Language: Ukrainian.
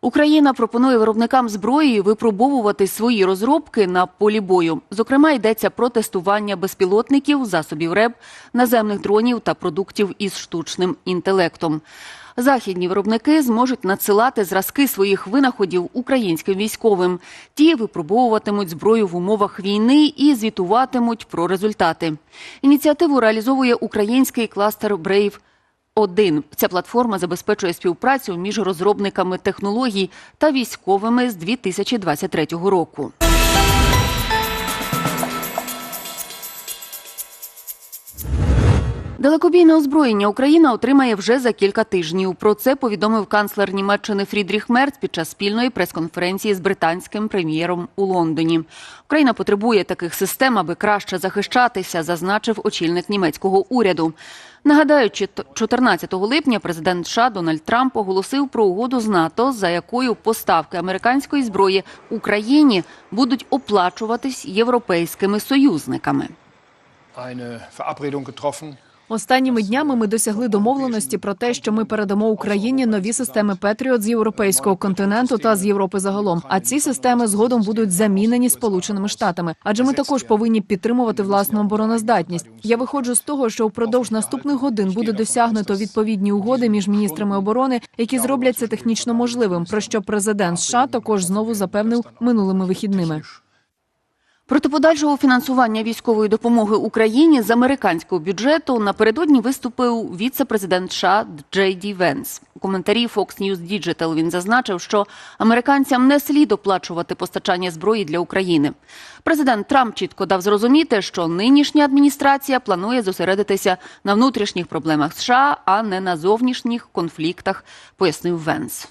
Україна пропонує виробникам зброї випробовувати свої розробки на полі бою. Зокрема, йдеться про тестування безпілотників, засобів РЕБ, наземних дронів та продуктів із штучним інтелектом. Західні виробники зможуть надсилати зразки своїх винаходів українським військовим. Ті випробовуватимуть зброю в умовах війни і звітуватимуть про результати. Ініціативу реалізовує український кластер Брейв. Один ця платформа забезпечує співпрацю між розробниками технологій та військовими з 2023 року. Далекобійне озброєння Україна отримає вже за кілька тижнів. Про це повідомив канцлер Німеччини Фрідріх Мерц під час спільної прес-конференції з британським прем'єром у Лондоні. Україна потребує таких систем, аби краще захищатися, зазначив очільник німецького уряду. Нагадаю, 14 липня президент США Дональд Трамп оголосив про угоду з НАТО, за якою поставки американської зброї Україні будуть оплачуватись європейськими союзниками. eine. Останніми днями ми досягли домовленості про те, що ми передамо Україні нові системи Петріот з європейського континенту та з Європи загалом. А ці системи згодом будуть замінені Сполученими Штатами. Адже ми також повинні підтримувати власну обороноздатність. Я виходжу з того, що впродовж наступних годин буде досягнуто відповідні угоди між міністрами оборони, які зроблять це технічно можливим. Про що президент США також знову запевнив минулими вихідними. Проти подальшого фінансування військової допомоги Україні з американського бюджету напередодні виступив віце-президент США Джей Ді Венс. У коментарі Fox News Digital він зазначив, що американцям не слід оплачувати постачання зброї для України. Президент Трамп чітко дав зрозуміти, що нинішня адміністрація планує зосередитися на внутрішніх проблемах США, а не на зовнішніх конфліктах, пояснив Венс.